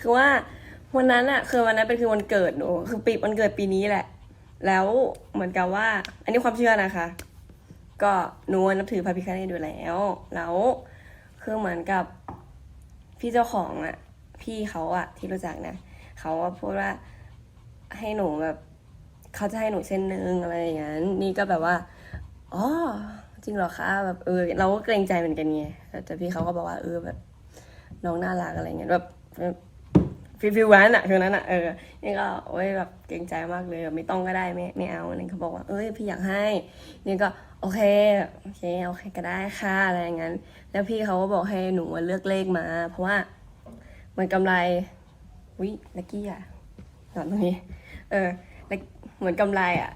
คือว่าวันนั้นอะคือวันนั้นเป็นคือวันเกิดหนูคือปีวันเกิดปีนี้แหละ แล้วเหมือนกับว่า อันนี้ความเชื่อนะคะ ก็หนูนับถือพระพิฆเนศอยู่แล้ว แล้วคือเหมือนกับพี่เจ้าของอะพี่เขาอะที่รู้จักนะเขาว่าพูดว่าให้หนูแบบเขาจะให้หนูเส้นหนึ่งอะไรอย่างนั้นนี่ก็แบบว่าอ๋อจริงเหรอคะแบบเออเราก็เกรงใจเหมือนกันไงแต่แต่พี่เขาก็บอกว่าเออแบบน้องน่ารักอะไรเงี้ยแบบ ฟิลฟิลวันอะคือนั้นอะเออนี่ก็โอ้ยแบบเกรงใจมากเลยแบบไม่ต้องก็ได้ไม่ไม่เอาอะไรเขาบอกว่าเอ้ยพี่อยากให้นี่ก็โอเคโอเคโอเคก็ได้ค่ะอะไรอย่างนั้น แล้วพี่เขาก็บอกให้หนูเลือกเลขมา เพราะว่ามันกำไรวิลักกี้อะหนอนตรงนี้เออเหมือนกำไรอะ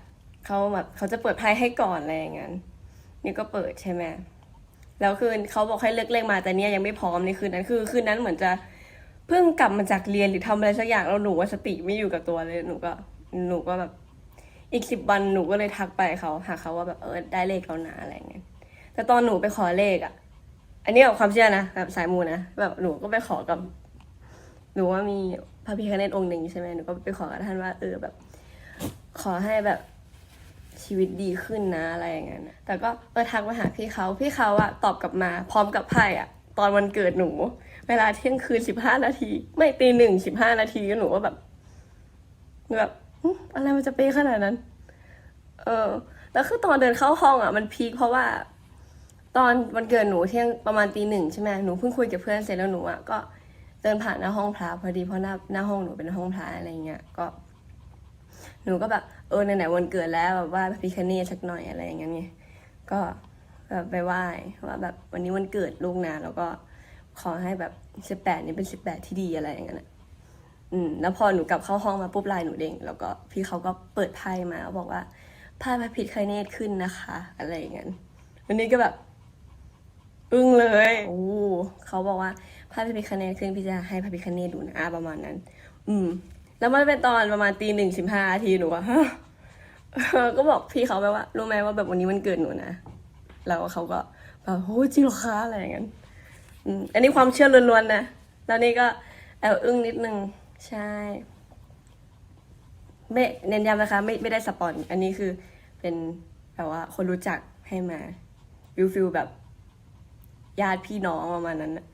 เขาแบบเขาจะเปิดไพ่ให้ก่อนอะไรอย่างนั้นนี่ก็เปิดใช่ไหมแล้วคืนเขาบอกให้เลือกเลขมาแต่เนี่ยยังไม่พร้อมในคืนนั้นคือคืนนั้นเหมือนจะ เพิ่งกลับมาจากเรียนหรือทำอะไรสักอย่างแล้วหนูว่าสติไม่อยู่กับตัวเลยหนูก็หนูก็แบบอีกสิบวันหนูก็เลยทักไปเขาหาเขาว่าแบบเออได้เลขแล้วนะอะไรอย่างเงี้ยแต่ตอนหนูไปขอเลขอะ อันนี้แบบความเชื่อนะแบบสายมูนะแบบหนูก็ไปขอกับ หนูว่ามีพระพิฆเนศองค์หนึ่งใช่ไหมหนูก็ไปขอกับท่านว่าเออแบบ ขอให้แบบชีวิตดีขึ้นนะอะไรอย่างเงี้ยนะแต่ก็เออทักมาหาพี่เขาพี่เขาอะตอบกลับมา พร้อมกับไพ่อะตอนวันเกิดหนู เวลาเที่ยงคืนสิบห้านาที ไม่ตีหนึ่งสิบห้านาทีก็หนูว่าแบบแบบอะไรมันจะเป๊ะขนาดนั้น เออ แล้วคือตอนเดินเข้าห้องอะ มันพีคเพราะว่า ตอนวันเกิดหนูเที่ยงประมาณตีหนึ่งใช่ไหมหนูเพิ่งคุยกับเพื่อนเสร็จแล้วหนูอะก็เดินผ่านหน้าห้องพระพอดีเพราะหน้าหน้าห้องหนูเป็นห้องพระอะไรเงี้ยก็ หนูก็แบบเออไหนๆวันเกิดแล้วแบบว่าพิคเนตสักหน่อยอะไรอย่างเงี้ยก็แบบไปไหว้ว่าแบบวันนี้วันเกิดลูกนะแล้วก็ ขอให้แบบสิบแปดนี้เป็นสิบแปดที่ดีอะไรอย่างเงี้ยนะอืมแล้วพอหนูกลับเข้าห้องมาปุ๊บไลน์หนูเด้งแล้วก็พี่เขาก็เปิดไพ่มาบอกว่าไพ่พระพิคเนตขึ้นนะคะ อะไรอย่างเงี้ยวันนี้ก็แบบอึ้งเลยโอ้เขาบอกว่าไพ่พระพิคเนตขึ้นพี่จะให้พระพิคเนตดูนะประมาณนั้น อืม แล้วมันเป็นตอนประมาณตีหนึ่งสิบห้าทีหนูว่าก็บอกพี่เขาไปว่า รู้ไหมว่าแบบวันนี้วันเกิดหนูนะแล้วเขาก็แบบโอ้จริงเหรอคะอะไรอย่างนั้นอืม อันนี้ความเชื่อล้วนๆนะ แล้วนี่ก็แอบอึ้งนิดนึง ใช่ ไม่เน้นย้ำนะคะ ไม่ไม่ได้สปอน อันนี้คือเป็นแบบว่าคนรู้จักให้มาวิวฟิลแบบญาติพี่น้องประมาณนั้นนะ